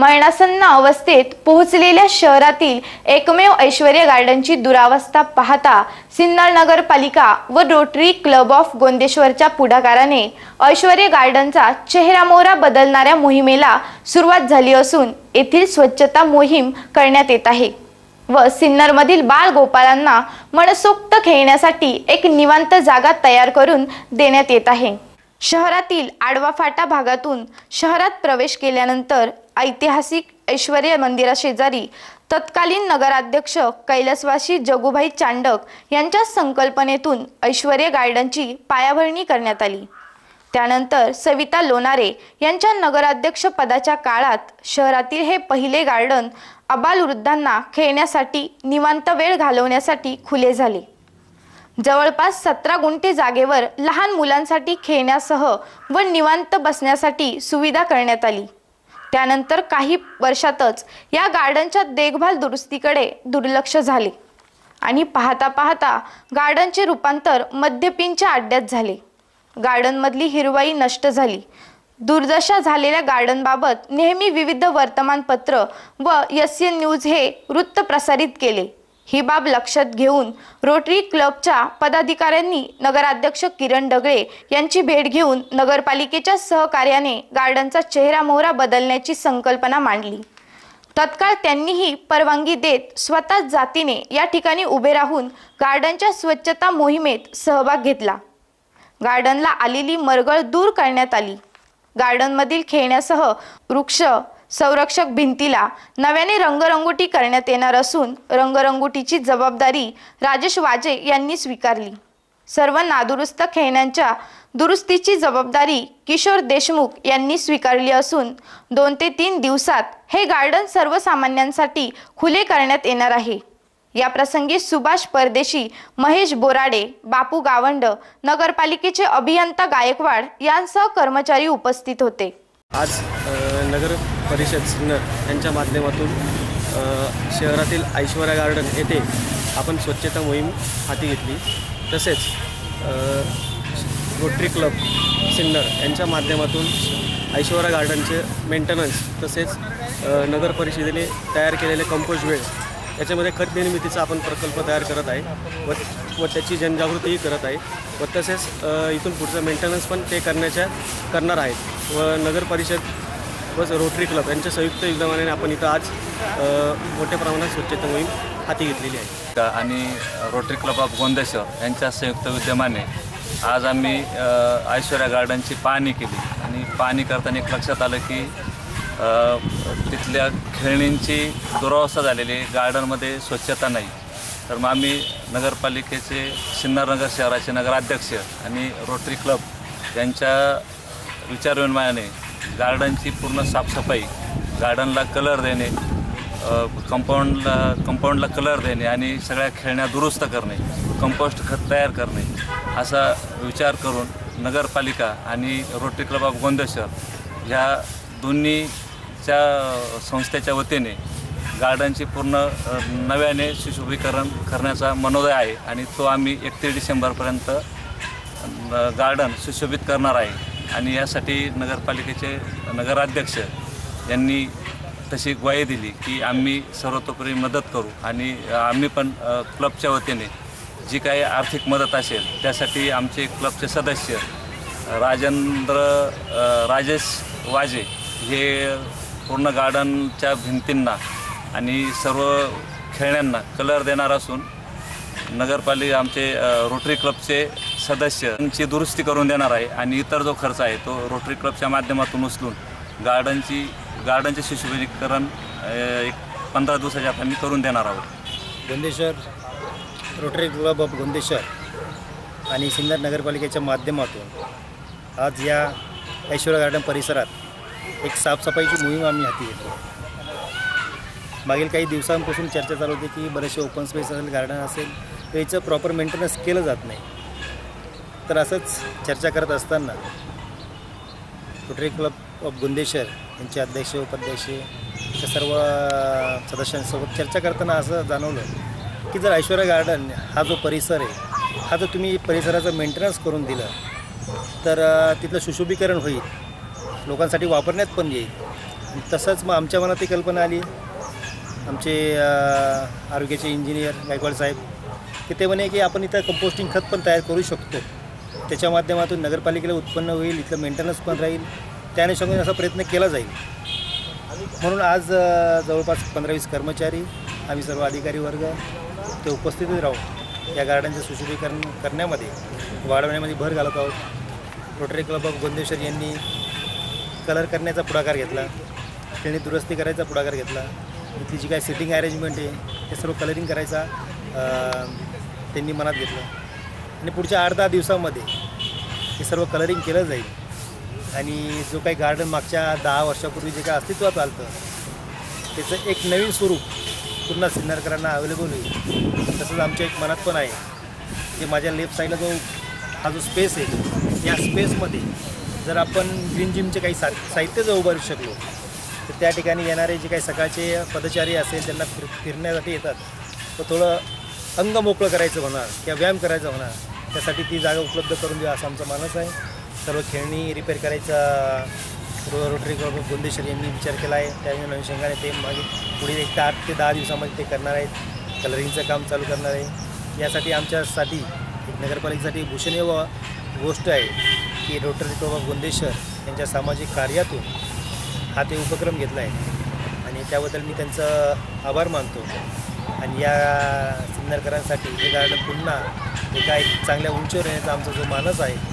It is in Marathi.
मरणासन्न अवस्थेत पोहोचलेल्या शहरातील एकमेव ऐश्वर्या गार्डनची दुरावस्था पाहता सिन्नर नगरपालिका व रोटरी क्लब ऑफ गोंदेश्वरच्या पुढाकाराने ऐश्वर्य गार्डनचा चेहरामोहरा बदलणाऱ्या मोहिमेला सुरुवात झाली असून येथील स्वच्छता मोहीम करण्यात येत आहे व सिन्नरमधील बालगोपालांना मनसोक्त खेळण्यासाठी एक निवांत जागा तयार करून देण्यात येत आहे. शहरातील आडवा फाटा भागातून शहरात प्रवेश केल्यानंतर ऐतिहासिक ऐश्वर्य मंदिराशेजारी तत्कालीन नगराध्यक्ष कैलासवासी जगुभाई चांडक यांच्या संकल्पनेतून ऐश्वर्य गार्डनची पायाभरणी करण्यात आली. त्यानंतर सविता लोणारे यांच्या नगराध्यक्ष पदाच्या काळात शहरातील हे पहिले गार्डन अबालवृद्धांना खेळण्यासाठी निवांत वेळ घालवण्यासाठी खुले झाले. जवळपास सतरा गुंठे जागेवर लहान मुलांसाठी खेळण्यासह व निवांत बसण्यासाठी सुविधा करण्यात आली. त्यानंतर काही वर्षातच या गार्डनच्या देखभाल दुरुस्तीकडे दुर्लक्ष झाले आणि पाहता पाहता गार्डनचे रूपांतर मद्यपींच्या अड्ड्यात झाले. गार्डनमधली हिरवाई नष्ट झाली. दुर्दशा झालेल्या गार्डनबाबत नेहमी विविध वर्तमानपत्र व एस एन न्यूज हे वृत्त प्रसारित केले. ही बाब लक्षात घेऊन रोटरी क्लबच्या पदाधिकाऱ्यांनी नगराध्यक्ष किरण डगळे यांची भेट घेऊन नगरपालिकेच्या सहकार्याने गार्डनचा चेहरा मोहरा बदलण्याची संकल्पना मांडली. तत्काळ त्यांनीही परवानगी देत स्वतः जातीने या ठिकाणी उभे राहून गार्डनच्या स्वच्छता मोहिमेत सहभाग घेतला. गार्डनला आलेली मरगळ दूर करण्यात आली. गार्डनमधील खेळण्यासह वृक्ष संरक्षक भिंतीला नव्याने रंगरंगोटी करण्यात येणार असून रंगरंगोटीची जबाबदारी राजेश वाजे यांनी स्वीकारली. सर्व नादुरुस्त खेळण्यांच्या दुरुस्तीची जबाबदारी किशोर देशमुख यांनी स्वीकारली असून दोन ते तीन दिवसात हे गार्डन सर्वसामान्यांसाठी खुले करण्यात येणार आहे. या प्रसंगी सुभाष परदेशी महेश बोराडे बापू गावंड नगरपालिकेचे अभियंता गायकवाड यांसह कर्मचारी उपस्थित होते. आज नगर परिषद सिन्नर यांच्या माध्यमातून शहरातील ऐश्वर्या गार्डन येथे आपण स्वच्छता मोहीम हाती घेतली. तसेच रोटरी क्लब सिन्नर यांच्या माध्यमातून ऐश्वर्या गार्डनचे मेंटेनन्स तसेच नगर परिषदेने तयार केलेले कंपोज वेळ याच्यामध्ये खत निर्मितीचा आपण प्रकल्प तयार करत आहे व व त्याची जनजागृतीही करत आहे व तसेच इथून पुढचं मेंटेनन्स पण ते करण्याच्या करणार आहेत व नगर परिषद व रोटरी क्लब. यांच्या संयुक्त विद्यमानाने आपण इथं आज मोठ्या प्रमाणात स्वच्छता मोहीम हाती घेतलेली आहे. आणि रोटरी क्लब ऑफ गोंदेश्वर यांच्या संयुक्त विद्यमाने आज आम्ही ऐश्वर्या गार्डनची पाहणी केली. आणि पाहणी करताना एक लक्षात आलं की तिथल्या खेळणींची दुरावस्था झालेली आहे. गार्डनमध्ये स्वच्छता नाही. तर मग आम्ही नगरपालिकेचे सिन्नरनगर शहराचे नगराध्यक्ष आणि रोटरी क्लब यांच्या विचारविनिमयाने गार्डनची पूर्ण साफसफाई गार्डनला कलर देणे कंपाऊंडला कंपाऊंडला कलर देणे आणि सगळ्या खेळण्या दुरुस्त करणे कंपोस्ट खत तयार करणे असा विचार करून नगरपालिका आणि रोटरी क्लब ऑफ गोंदेश्वर ह्या दोन्हीच्या संस्थेच्या वतीने गार्डनची पूर्ण नव्याने सुशोभीकरण करण्याचा मनोदय आहे आणि तो आम्ही एकतीस डिसेंबरपर्यंत गार्डन सुशोभित करणार आहे. आणि यासाठी नगरपालिकेचे नगराध्यक्ष यांनी तशी ग्वाही दिली की आम्ही सर्वतोपरी मदत करू आणि आम्ही पण क्लबच्या वतीने जी काही आर्थिक मदत असेल त्यासाठी आमचे क्लबचे सदस्य राजेंद्र राजेश वाजे हे पूर्ण गार्डनच्या भिंतींना आणि सर्व खेळण्यांना कलर देणार असून नगरपालिका आमचे रोटरी क्लबचे सदस्यांची दुरुस्ती करून देणार आहे आणि इतर जो खर्च आहे तो रोटरी क्लबच्या माध्यमातून उचलून गार्डनची गार्डनचे शिशुभीकरण एक पंधरा दिवसाच्या आता मी करून देणार आहोत. Gondeshwar Rotary Club of Gondeshwar आणि सिन्नर नगरपालिकेच्या माध्यमातून आज या ऐश्वर्या गार्डन परिसरात एक साफसफाईची मोहीम आम्ही हाती घेतो मागील काही दिवसांपासून चर्चा चालू होती की बरेचसे ओपन स्पेस असेल गार्डन असेल तर याचं प्रॉपर मेंटेनन्स केलं जात नाही. तर असंच चर्चा करत असताना रोटरी क्लब ऑफ गुंदेश्वर यांचे अध्यक्ष उपाध्यक्ष या सर्व सदस्यांसोबत चर्चा करताना असं जाणवलं की जर ऐश्वर्या गार्डन हा जो परिसर आहे हा जर तुम्ही परिसराचं मेंटेनन्स करून दिलं तर तिथलं सुशोभीकरण होईल लोकांसाठी वापरण्यात पण येईल. तसंच मग आमच्या मनात ती कल्पना आली. आमचे आरोग्याचे इंजिनियर गायकवाड साहेब की ते म्हणे की आपण इथं कंपोस्टिंग खत पण तयार करू शकतो. त्याच्या माध्यमातून नगरपालिकेला उत्पन्न होईल इथलं मेंटेनन्स पण राहील. त्या अनुषंगाने असा प्रयत्न केला जाईल. म्हणून आज जवळपास पंधरा वीस कर्मचारी आम्ही सर्व अधिकारी वर्ग ते उपस्थितच राहून या गार्डनचं सुशोभीकरण करण्यामध्ये वाढवण्यामध्ये भर घालत आहोत. रोटरी क्लब ऑफ गोंदेश्वर यांनी कलर करण्याचा पुढाकार घेतला. खेळणी दुरुस्ती करायचा पुढाकार घेतला. इथली जी काय सिटिंग अरेंजमेंट आहे ते सर्व कलरिंग करायचा त्यांनी मनात घेतलं. आणि पुढच्या आठ दहा दिवसामध्ये हे सर्व कलरिंग केलं जाईल. आणि जो काही गार्डन मागच्या दहा वर्षापूर्वी जे काय अस्तित्वात आलं त्याचं एक नवीन स्वरूप पूर्ण सिन्नरकरांना अवेलेबल होईल. तसंच आमच्या एक मनात पण आहे की माझ्या लेफ्ट साईडला जो हा जो स्पेस आहे या स्पेसमध्ये जर आपण ग्रीन जिमचे काही सा साहित्य जर उभारू शकलो तर त्या ठिकाणी येणारे जे काही सकाळचे पदचारी असेल त्यांना फिर फिरण्यासाठी येतात. तर थोडं अंग मोकळं करायचं होणार किंवा व्यायाम करायचा होणार त्यासाठी ती जागा उपलब्ध करून द्या असं आमचा मानस आहे. सर्व खेळणी रिपेअर करायचा रो रोटरी क्लब गोंदेश्वर यांनी विचार केला आहे. त्या अनुषंगाने ते मागे पुढील एक ते आठ ते दहा दिवसामध्ये ते करणार आहेत. कलरिंगचं काम चालू करणार आहे. यासाठी आमच्यासाठी एक नगरपालिकेसाठी भूषणीय व गोष्ट आहे की रोटरी क्लब ऑफ गोंदेश्वर यांच्या सामाजिक कार्यातून हा ते उपक्रम घेतला आहे. आणि त्याबद्दल मी त्यांचं आभार मानतो. आणि या सिन्नरकरांसाठी हे गार्डन पुन्हा एका एक चांगल्या उंचीवर येण्याचा आमचा जो मानस आहे